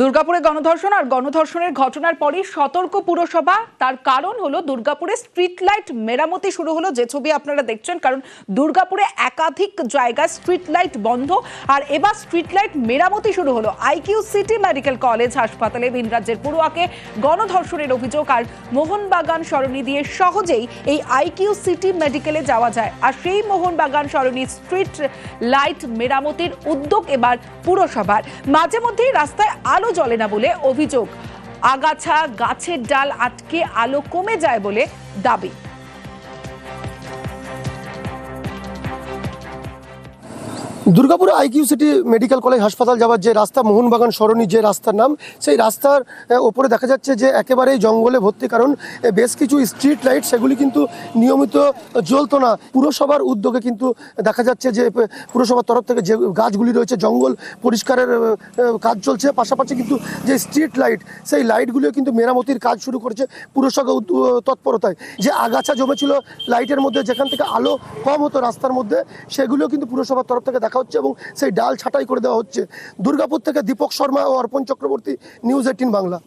দুর্গাপুরে গণধর্ষণ আর গণধর্ষণের ঘটনার পরই সতর্ক পুরসভা। তার কারণ হলো দুর্গাপুরে স্ট্রিট লাইট মেরামতি শুরু হলো, যে ছবি আপনারা দেখছেন, কারণ দুর্গাপুরে একাধিক জায়গায় স্ট্রিট লাইট বন্ধ। আর এবার স্ট্রিট লাইট মেরামতি শুরু হলো। আইকিউ সিটি মেডিকেল কলেজ হাসপাতালে ভিন রাজ্যের পড়ুয়াকে গণধর্ষণের অভিযোগ। আর মোহনবাগান সরণি দিয়ে সহজেই এই আইকিউ সিটি মেডিকেলে যাওয়া যায়। আর সেই মোহনবাগান সরণি স্ট্রিট লাইট মেরামতির উদ্যোগ এবার পুরসভার। মাঝে মধ্যেই রাস্তায় আলো জ্বলে না বলে অভিযোগ। আগাছা গাছের ডাল আটকে আলো কমে যায় বলে দাবি। দুর্গাপুরে আইকিউ সিটি মেডিকেল কলেজ হাসপাতাল যাওয়ার যে রাস্তা, মোহনবাগান সরণি যে রাস্তার নাম, সেই রাস্তার ওপরে দেখা যাচ্ছে যে একেবারেই জঙ্গলে ভর্তি। কারণ বেশ কিছু স্ট্রিট লাইট সেগুলি কিন্তু নিয়মিত জ্বলতো না। পুরসভার উদ্যোগে কিন্তু দেখা যাচ্ছে যে পুরসভার তরফ থেকে যে গাছগুলি রয়েছে, জঙ্গল পরিষ্কারের কাজ চলছে। পাশাপাশি কিন্তু যে স্ট্রিট লাইট, সেই লাইটগুলিও কিন্তু মেরামতির কাজ শুরু করেছে পুরসভা তৎপরতায়। যে আগাছা জমেছিল লাইটের মধ্যে, যেখান থেকে আলো কম হতো রাস্তার মধ্যে সেগুলো কিন্তু পুরসভার তরফ থেকে দেখা হচ্ছে এবং সেই ডাল ছাঁটাই করে দেওয়া হচ্ছে। দুর্গাপুর থেকে দীপক শর্মা ও অর্পণ চক্রবর্তী, নিউজ এইটিন বাংলা।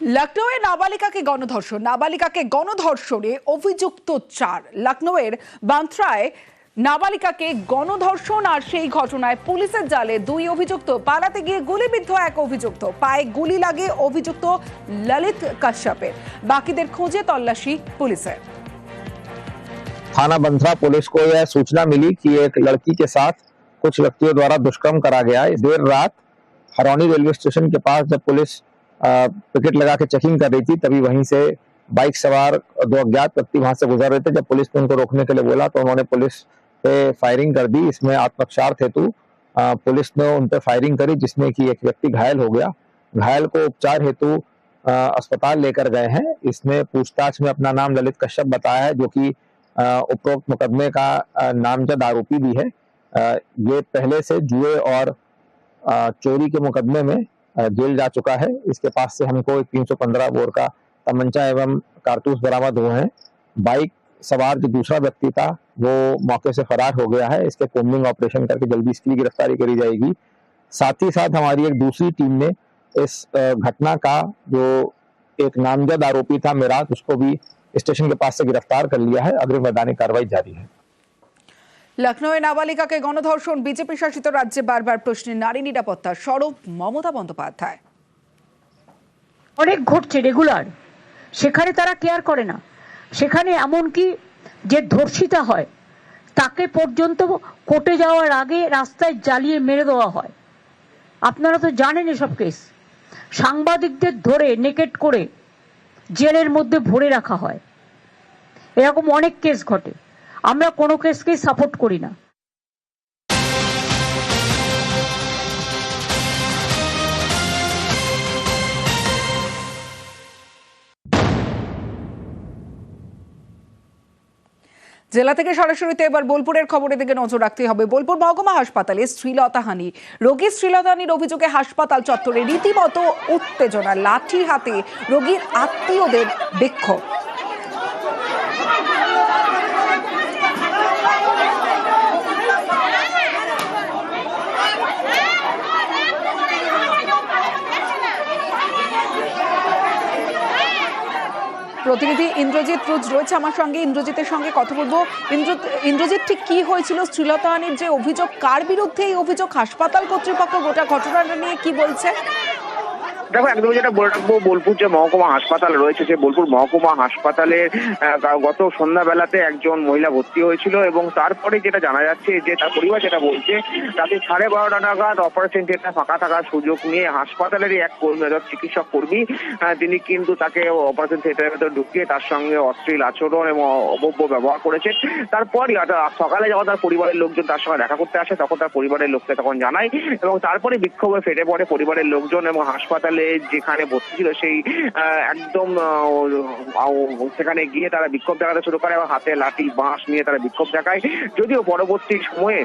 লখনৌয়ে নাবালিকাকে গণধর্ষণ, নাবালিকাকে গণধর্ষণে অভিযুক্ত চার। লখনৌয়ের বান্থ্রায় নাবালিকাকে গণধর্ষণ আর সেই ঘটনায় পুলিশের জালে দুই অভিযুক্ত। পালাতে গিয়ে গুলিবিদ্ধ এক অভিযুক্ত। পায়ে গুলি লাগে অভিযুক্ত ললিত কাশ্যপের। বাকিদের খোঁজে তল্লাশি পুলিশের। थाना बंथरा पुलिस को यह सूचना मिली कि एक लड़की के साथ कुछ व्यक्तियों द्वारा दुष्कर्म करा गया। है देर रात हरौनी रेलवे स्टेशन के पास जब पुलिस पिकेट लगा के चेकिंग कर रही थी, तभी वहीं से बाइक सवार दो अज्ञात व्यक्ति वहाँ से गुजर रहे थे। जब पुलिस ने उनको रोकने के लिए बोला तो उन्होंने पुलिस पे फायरिंग कर दी। इसमें आत्मरक्षार्थ हेतु पुलिस ने उन पे फायरिंग करी जिसमें कि एक व्यक्ति घायल हो गया। घायल को उपचार हेतु अस्पताल लेकर गए हैं। इसमें पूछताछ में अपना नाम ललित कश्यप बताया है, जो कि उपरोक्त मुकदमे का नामजद आरोपी भी है। ये पहले से जुए और चोरी के मुकदमे में जेल जा चुका है। इसके पास से हमको एक 315 बोर का तमंचा एवं कारतूस बरामद हुए हैं। बाइक सवार जो दूसरा व्यक्ति था, वो मौके से फरार हो गया है। इसके कोम्बिंग ऑपरेशन करके जल्दी इसकी गिरफ्तारी करी जाएगी। साथ ही साथ हमारी एक दूसरी टीम ने इस घटना का जो एक नामजद आरोपी था मिराज उसको भी स्टेशन के पास से गिरफ्तार कर लिया है अग्रिम वैधानिक कार्रवाई जारी है লখনৌয়ে নাবালিকাকে গণধর্ষণ বিজেপি শাসিত রাজ্যে বারবার প্রশ্নে নারী নিরাপত্তা সরব মমতা বন্দ্যোপাধ্যায় অনেক ঘটছে রেগুলার সেখানে তারা কেয়ার করে না সেখানে এমনকি যে ধর্ষিতা হয় তাকে পর্যন্ত কোর্টে যাওয়ার আগে রাস্তায় জ্বালিয়ে মেরে দেওয়া হয় আপনারা তো জানেন এসব কেস সাংবাদিকদের ধরে নেকেট করে জেলের মধ্যে ভরে রাখা হয়। এরকম অনেক কেস ঘটে। আমরা কোনো কেসকেই সাপোর্ট করি না। জেলা থেকে সরাসরিতে এবার বোলপুরের খবরের দিকে নজর রাখতে হবে। বোলপুর মহকুমা হাসপাতালে শ্রীলতাহানি রোগীর শ্রীলতাহানির অভিযোগে হাসপাতাল চত্বরে রীতিমতো উত্তেজনা, লাঠি হাতে রোগীর আত্মীয়দের বিক্ষোভ। প্রতিনিধি ইন্দ্রজিৎ রুজ রয়েছে আমার সঙ্গে। ইন্দ্রজিতের সঙ্গে কথা বলব। ইন্দ্র- ইন্দ্রজিৎ, ঠিক কি হয়েছিল শ্রীলতাহানির যে অভিযোগ? কার বিরুদ্ধে এই অভিযোগ? হাসপাতাল কর্তৃপক্ষ গোটা ঘটনাটা নিয়ে কি বলছে? দেখো, একদম যেটা বলে রাখব, বোলপুর যে মহকুমা হাসপাতাল রয়েছে, সেই বোলপুর মহকুমা হাসপাতালে গত সন্ধ্যাবেলাতে একজন মহিলা ভর্তি হয়েছিল এবং তারপরে যেটা জানা যাচ্ছে যে তার পরিবার যেটা বলছে রাতে সাড়ে বারোটা নাগাদ অপারেশন থিয়েটার ফাঁকা থাকার সুযোগ নিয়ে হাসপাতালেরই এক কর্মী অর্থাৎ চিকিৎসক কর্মী তিনি কিন্তু তাকে অপারেশন থিয়েটারের ভেতর ঢুকিয়ে তার সঙ্গে অশ্লীল আচরণ এবং অবব্য ব্যবহার করেছে তারপরই সকালে যখন তার পরিবারের লোকজন তার সঙ্গে দেখা করতে আসে, তখন তার পরিবারের লোককে তখন জানায় এবং তারপরে বিক্ষোভে ফেটে পড়ে পরিবারের লোকজন এবং হাসপাতালে যেখানে ভর্তি ছিল সেই একদম সেখানে গিয়ে তারা বিক্ষোভ দেখাতে শুরু করে এবং হাতে লাঠি বাঁশ নিয়ে তারা বিক্ষোভ দেখায়। যদিও পরবর্তী সময়ে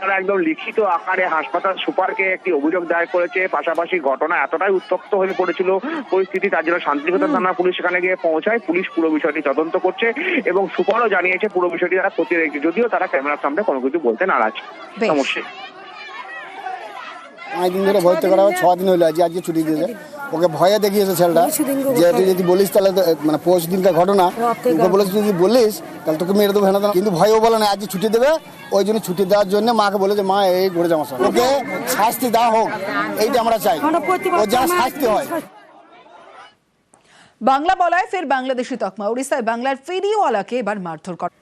তারা একদম লিখিত আকারে হাসপাতাল সুপারকে একটি অভিযোগ দায়ের করেছে। পাশাপাশি ঘটনা এতটাই উত্তপ্ত হয়ে পড়েছিল পরিস্থিতি তার জন্য শান্তিনিকেতন থানা পুলিশ সেখানে গিয়ে পৌঁছায়। পুলিশ পুরো বিষয়টি তদন্ত করছে এবং সুপারও জানিয়েছে পুরো বিষয়টি তারা খতিয়ে দেখছে যদিও তারা ক্যামেরার সামনে কোনো কিছু বলতে নারাজ। বেশ। দিন ধরে ভর্তি করা হয় ছ দিন হলো আজকে আজকে ছুটি দিয়েছে। ওকে ভয়ে দেখিয়েছে ছেলেটা যে তুই যদি বলিস তাহলে মানে পরশু দিনকার ঘটনা ওকে বলেছে তুই যদি বলিস তাহলে তোকে মেরে দেবো হেনা কিন্তু ভয়ও বলে না আজকে ছুটি দেবে ওই জন্য ছুটি দেওয়ার জন্য মাকে বলেছে মা এই ঘুরে আমার সঙ্গে ওকে শাস্তি দেওয়া হোক এইটা আমরা চাই। ও যা শাস্তি হয়। বাংলা বলায় ফের বাংলাদেশি তকমা। উড়িষ্যায় বাংলার ফেরিওয়ালাকে এবার মারধর করা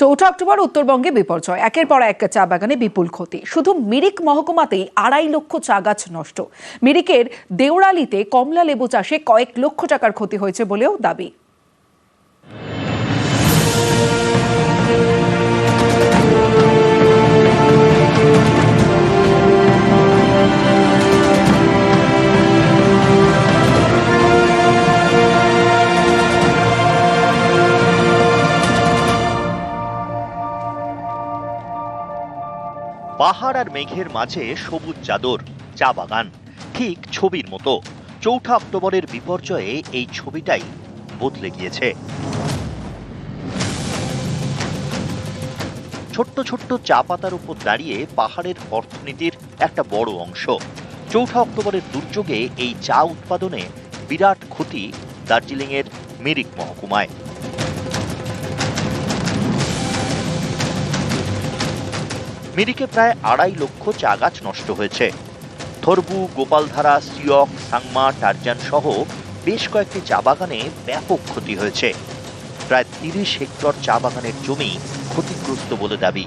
চৌঠা অক্টোবর উত্তরবঙ্গে বিপর্যয়। একের পর এক চা বাগানে বিপুল ক্ষতি। শুধু মিরিক মহকুমাতেই আড়াই লক্ষ চা গাছ নষ্ট। মিরিকের দেওড়ালিতে কমলা লেবু চাষে কয়েক লক্ষ টাকার ক্ষতি হয়েছে বলেও দাবি। পাহাড় আর মেঘের মাঝে সবুজ চাদর, চা বাগান, ঠিক ছবির মতো। চৌঠা অক্টোবরের বিপর্যয়ে এই ছবিটাই বদলে গিয়েছে। ছোট্ট ছোট্ট চা পাতার উপর দাঁড়িয়ে পাহাড়ের অর্থনীতির একটা বড় অংশ। চৌঠা অক্টোবরের দুর্যোগে এই চা উৎপাদনে বিরাট ক্ষতি দার্জিলিংয়ের মিরিক মহকুমায়। মিরিকে প্রায় আড়াই লক্ষ চা গাছ নষ্ট হয়েছে থরবু গোপালধারা সিয়ক সাংমা টারজান সহ বেশ কয়েকটি চা বাগানে ব্যাপক ক্ষতি হয়েছে প্রায় তিরিশ হেক্টর চা বাগানের জমি ক্ষতিগ্রস্ত বলে দাবি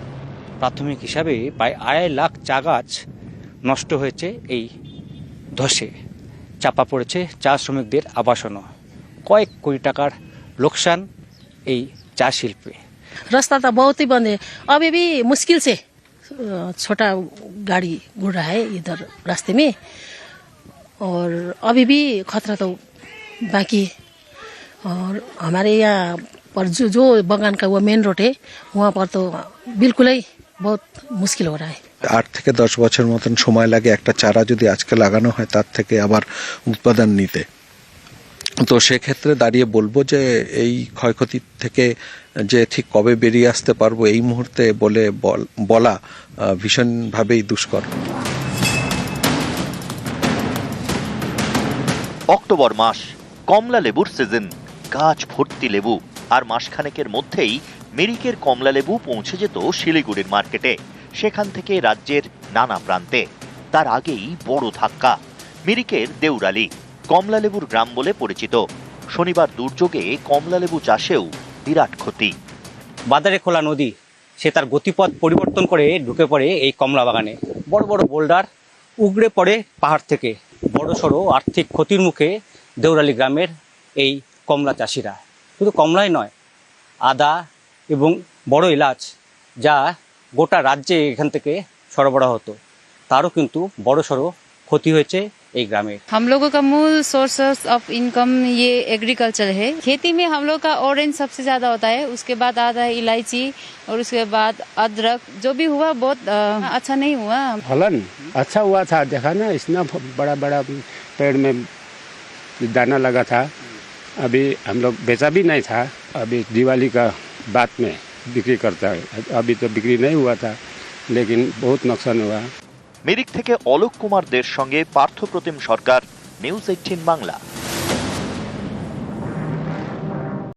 প্রাথমিক হিসাবে প্রায় আড়াই লাখ চা গাছ নষ্ট হয়েছে এই ধসে চাপা পড়েছে চা শ্রমিকদের আবাসনও কয়েক কোটি টাকার লোকসান এই চা শিল্পে रास्ता तो बहुत ही बंद है अभी भी मुश्किल से अ, छोटा गाड़ी घूर रहा है इधर रास्ते में और अभी भी खतरा तो बाकी है और हमारे यहाँ पर जो जो बगान का वो मेन रोड है वहाँ पर तो बिल्कुल ही बहुत मुश्किल हो रहा है আট থেকে দশ বছর মতন সময় লাগে একটা চারা যদি আজকে লাগানো হয় তার থেকে আবার উৎপাদন নিতে তো সেক্ষেত্রে দাঁড়িয়ে বলব যে এই ক্ষয়ক্ষতি থেকে যে ঠিক কবে বেরিয়ে আসতে পারব এই মুহূর্তে বলে বল- ভীষণভাবেই দুষ্কর। অক্টোবর মাস, কমলা লেবুর সিজন গাছ ভর্তি লেবু, আর মাসখানেকের মধ্যেই মেরিকের কমলা লেবু পৌঁছে যেত শিলিগুড়ির মার্কেটে, সেখান থেকে রাজ্যের নানা প্রান্তে। তার আগেই বড় ধাক্কা, মিরিকের দেউরালি। কমলা লেবুর গ্রাম বলে পরিচিত। শনিবার দুর্যোগে কমলা লেবু চাষেও বিরাট ক্ষতি। বাজারে খোলা নদী, সে তার গতিপথ পরিবর্তন করে ঢুকে পড়ে এই কমলা বাগানে। বড় বড় বোল্ডার উগড়ে পড়ে পাহাড় থেকে। বড় সড়ো আর্থিক ক্ষতির মুখে দেউরালি গ্রামের এই কমলা চাষিরা। শুধু কমলাই নয়, আদা এবং বড় এলাচ যা গোটা রাজ্যে এখান থেকে সরবরাহ হতো, তারও কিন্তু বড় সড়ো ক্ষতি হয়েছে एक ग्रामीण हम लोगों का मूल सोर्स ऑफ़ इनकम ये एग्रीकल्चर है। खेती में हम लोग का ऑरेंज सबसे ज़्यादा होता है उसके बाद आता है इलायची और उसके बाद अदरक जो भी हुआ बहुत आ, अच्छा नहीं हुआ। फलन अच्छा हुआ था देखा ना इतना बड़ा बड़ा पेड़ में दाना लगा था। अभी हम लोग बेचा भी नहीं था। अभी दिवाली का बाद में बिक्री करता है। अभी तो बिक्री नहीं हुआ था लेकिन बहुत नुकसान हुआ। মিরিক থেকে অলোক কুমার দের সঙ্গে পার্থপ্রতিম সরকার নিউজ এইটিন বাংলা।